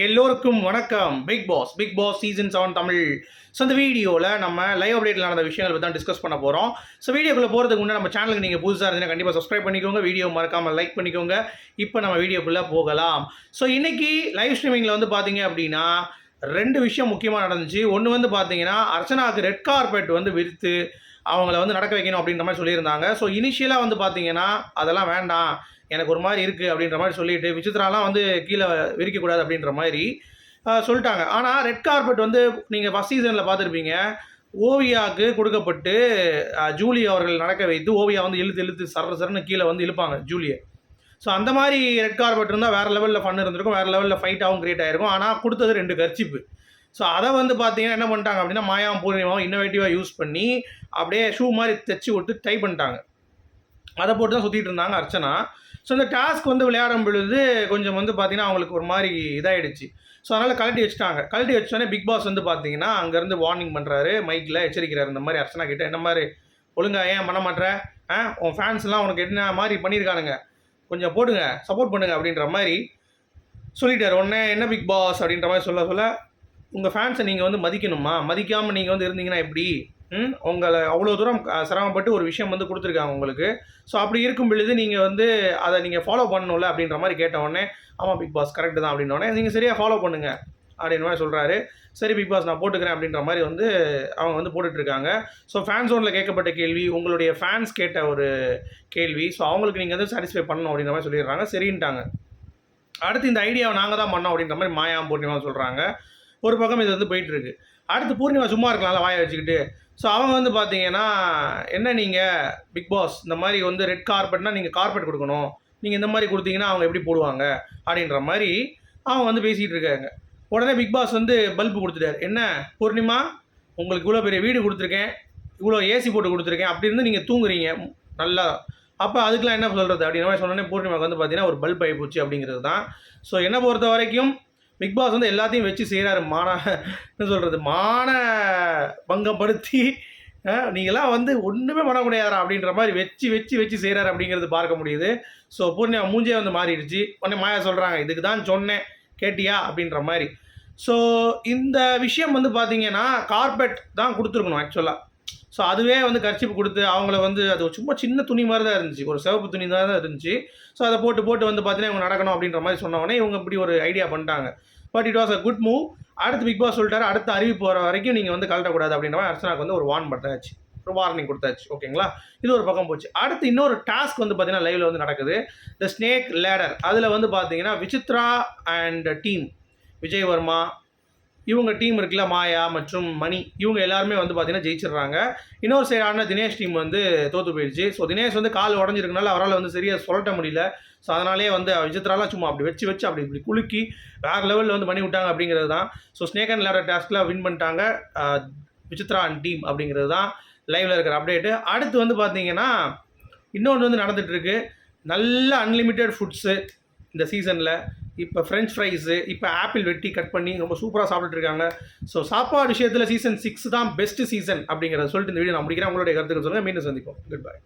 எல்லோருக்கும் வணக்கம். Bigg Boss Bigg Boss season seven Tamil. So இந்த வீடியோவில் நம்ம லைவ் அப்டேட்டில் நடந்த விஷயங்கள் பற்றி தான் டிஸ்கஸ் பண்ண போகிறோம் ஸோ வீடியோக்குள்ளே போகிறதுக்கு முன்னாடி நம்ம சேனலுக்கு நீங்கள் புதுசாக இருந்தீங்கன்னா கண்டிப்பாக சப்ஸ்கிரைப் பண்ணிக்கோங்க. வீடியோ மறக்காமல் லைக் பண்ணிக்கோங்க. இப்போ நம்ம வீடியோக்குள்ளே போகலாம். ஸோ இன்றைக்கி லைவ் ஸ்ட்ரீமிங்கில் வந்து பார்த்தீங்க அப்படின்னா ரெண்டு விஷயம் முக்கியமாக நடந்துச்சு. ஒன்று வந்து பார்த்தீங்கன்னா அர்ச்சனாவுக்கு ரெட் கார்பெட் வந்து விரித்து அவங்கள வந்து நடக்க வைக்கணும் அப்படின்ற மாதிரி சொல்லியிருந்தாங்க. ஸோ இனிஷியலாக வந்து பார்த்தீங்கன்னா அதெல்லாம் வேண்டாம். எனக்கு ஒரு மாதிரி இருக்குது அப்படின்ற மாதிரி சொல்லிட்டு விசித்ராலாம் வந்து கீழே விரிக்கக்கூடாது அப்படின்ற மாதிரி சொல்லிட்டாங்க. ஆனால் ரெட் கார்பெட் வந்து நீங்கள் ஃபஸ்ட் சீசனில் பார்த்துருப்பீங்க ஓவியாவுக்கு கொடுக்கப்பட்டு ஜூலி அவர்கள் நடக்க வைத்து ஓவியா வந்து இழுத்து இழுத்து சர சரன்னு கீழே வந்து இழுப்பாங்க ஜூலியை. ஸோ அந்த மாதிரி ரெட் கார்பெட் இருந்தால் வேறு லெவலில் ஃபன் இருந்திருக்கும். வேறு லெவலில் ஃபைட்டாகவும் கிரியேட் ஆகிருக்கும் ஆனால் கொடுத்தது ரெண்டு கர்ச்சிப்பு ஸோ அதை வந்து பார்த்தீங்கன்னா என்ன பண்ணிட்டாங்க அப்படின்னா மாயாவும் பூர்ணிமாவும் இன்னோவேட்டிவாக யூஸ் பண்ணி அப்படியே ஷூ மாதிரி தைச்சி விட்டு டை பண்ணிட்டாங்க. அதை போட்டு தான் சுற்றிட்டு இருந்தாங்க அர்ச்சனா. ஸோ இந்த டாஸ்க் வந்து விளையாடும் பொழுது கொஞ்சம் வந்து பார்த்திங்கன்னா அவங்களுக்கு ஒரு மாதிரி இதாகிடுச்சு ஸோ அதனால் கழட்டி வச்சுட்டாங்க. கழட்டி வச்சோடனே பிக் பாஸ் வந்து பார்த்தீங்கன்னா அங்கேருந்து வார்னிங் பண்ணுறாரு மைக்கில் எச்சரிக்கிறார் இந்த மாதிரி. அர்ச்சனா கிட்டே என்ன மாதிரி? ஒழுங்கா ஏன் பண்ண மாட்டேற ஆ உன் ஃபேன்ஸ்லாம் உனக்கு என்ன மாதிரி பண்ணியிருக்கானுங்க கொஞ்சம் போடுங்க சப்போர்ட் பண்ணுங்க அப்படின்ற மாதிரி சொல்லிட்டார். உடனே என்ன பிக் பாஸ் அப்படின்ற மாதிரி சொல்ல சொல்ல உங்கள் ஃபேன்ஸை நீங்கள் வந்து மதிக்கணுமா? மதிக்காமல் நீங்கள் வந்து இருந்தீங்கன்னா எப்படி? ம்? உங்களை அவ்வளோ தூரம் சிரமப்பட்டு ஒரு விஷயம் வந்து கொடுத்துருக்காங்க உங்களுக்கு. ஸோ அப்படி இருக்கும் பொழுது நீங்கள் வந்து அதை நீங்கள் ஃபாலோ பண்ணணும்ல அப்படின்ற மாதிரி கேட்ட உடனே ஆமாம் பிக் பாஸ் கரெக்டு தான் அப்படின்ன உடனே நீங்கள் சரியாக ஃபாலோ பண்ணுங்கள் அப்படின்ற மாதிரி சொல்கிறாரு சரி பிக் பாஸ் நான் போட்டுக்கிறேன் அப்படின்ற மாதிரி வந்து அவங்க வந்து போட்டுட்ருக்காங்க. ஸோ ஃபேன் ஜோனில் கேட்கப்பட்ட கேள்வி உங்களுடைய ஃபேன்ஸ் கேட்ட ஒரு கேள்வி. ஸோ அவங்களுக்கு நீங்கள் வந்து சாட்டிஸ்ஃபை பண்ணணும் அப்படின்ற மாதிரி சொல்லிடுறாங்க. சரின்ட்டாங்க. அடுத்து இந்த ஐடியாவை நாங்கள் தான் பண்ணோம் அப்படின்ற மாதிரி மாயா பூர்ணிமா சொல்கிறாங்க ஒரு பக்கம் இது வந்து போயிட்டுருக்கு அடுத்து பூர்ணிமா சும்மா இருக்கலாம்ல வாயை வச்சுக்கிட்டு. ஸோ அவங்க வந்து பார்த்தீங்கன்னா என்ன நீங்கள் பிக் பாஸ் இந்த மாதிரி வந்து ரெட் கார்பெட்னா நீங்கள் கார்பெட் கொடுக்கணும். நீங்கள் இந்த மாதிரி கொடுத்தீங்கன்னா அவங்க எப்படி போடுவாங்க? அப்படின்ற மாதிரி அவங்க வந்து பேசிகிட்டு இருக்காங்க உடனே பிக் பாஸ் வந்து பல்பு கொடுத்துட்டாரு. என்ன? பூர்ணிமா உங்களுக்கு இவ்வளோ பெரிய வீடு கொடுத்துருக்கேன். இவ்வளோ ஏசி போட்டு கொடுத்துருக்கேன். அப்படி இருந்து நீங்கள் தூங்குறீங்க. நல்லா. அப்போ அதுக்கெலாம் என்ன சொல்கிறது அப்படின்ற மாதிரி சொன்னோன்னே பூர்ணிமாவுக்கு வந்து பார்த்தீங்கன்னா ஒரு பல்ப் ஆகி போச்சு அப்படிங்கிறது தான். ஸோ என்னை பொறுத்த வரைக்கும் பிக் பாஸ் வந்து எல்லாத்தையும் வச்சு செய்கிறாரு மான என்ன சொல்கிறது மான பங்கப்படுத்தி நீங்களாம் வந்து ஒன்றுமே பண்ண முடியாதா அப்படின்ற மாதிரி வச்சு வச்சு வச்சு செய்கிறாரு அப்படிங்கிறது பார்க்க முடியுது. ஸோ பூர்ணிமா மூஞ்சே வந்து மாறிடுச்சு. உடனே மாயா சொல்கிறாங்க இதுக்கு தான் சொன்னேன். கேட்டியா? அப்படின்ற மாதிரி. ஸோ இந்த விஷயம் வந்து பார்த்தீங்கன்னா கார்பெட் தான் கொடுத்துருக்கணும் ஆக்சுவலாக ஸோ அதுவே வந்து கர்ச்சிப்பு கொடுத்து அவங்கள வந்து அது சும்மா சின்ன துணி மாதிரி தான் இருந்துச்சு. ஒரு சிவப்பு துணி தான் தான் இருந்துச்சு. ஸோ அதை போட்டு போட்டு வந்து பார்த்தீங்கன்னா இவங்க நடக்கணும் அப்படின்ற மாதிரி சொன்ன இவங்க இப்படி ஒரு ஐடியா பண்ணிட்டாங்க. But it was a good move அடுத்து பிக் பாஸ் சொல்லிட்டாரு அடுத்த அறிவிப்பு வர வரைக்கும் நீங்கள் வந்து கலட்டக்கூடாது அப்படின்ற மாதிரி அர்ச்சனாக்கு வந்து ஒரு வார்ன் பண்ணாச்சு ஒரு வார்னிங் கொடுத்தாச்சு ஓகேங்களா இது ஒரு பக்கம் போச்சு. அடுத்து இன்னொரு டாஸ்க் வந்து பார்த்தீங்கன்னா லைவில் வந்து நடக்குது. த ஸ்னேக் லேடர் அதில் வந்து பார்த்தீங்கன்னா விசித்ரா அண்ட் டீம் விஜய் வர்மா இவங்க டீம் இருக்குல்ல மாயா மற்றும் மணி இவங்க எல்லாருமே வந்து பார்த்தீங்கன்னா ஜெயிச்சிடுறாங்க. இன்னொரு சைடான தினேஷ் டீம் வந்து தோற்று போயிடுச்சு. ஸோ தினேஷ் வந்து கால் உடஞ்சிருக்கனால அவரால் வந்து சரியாக சொல்லட்ட முடியல. ஸோ அதனாலே வந்து விஜித்ராலாம் சும்மா அப்படி வச்சு வச்சு அப்படி இப்படி குலுக்கி வேறு லெவலில் வந்து பண்ணி விட்டாங்க அப்படிங்கிறது தான். ஸோ ஸ்னேக் அண்ட் லேடர் டாஸ்கில் வின் பண்ணிட்டாங்க விஜித்ரா விசித்ரா அண்ட் டீம் அப்படிங்கிறது தான் லைவில் இருக்கிற அப்டேட்டு அடுத்து வந்து பார்த்தீங்கன்னா இன்னொன்று வந்து நடந்துகிட்ருக்கு நல்ல அன்லிமிட்டெட் ஃபுட்ஸு இந்த சீசனில் இப்போ ஃப்ரெஞ்ச் ஃப்ரைஸு இப்போ ஆப்பிள் வெட்டி கட் பண்ணி ரொம்ப சூப்பராக சாப்பிட்டுருக்காங்க ஸோ சாப்பாடு விஷயத்தில் சீசன் சிக்ஸ் தான் பெஸ்ட் சீசன் அப்படிங்கிறத சொல்லிட்டு இந்த வீடியோ நான் முடிக்கிறேன். உங்களுடைய கருத்துக்கள் சொல்லுங்கள் மீண்டும் சந்திப்போம். Good bye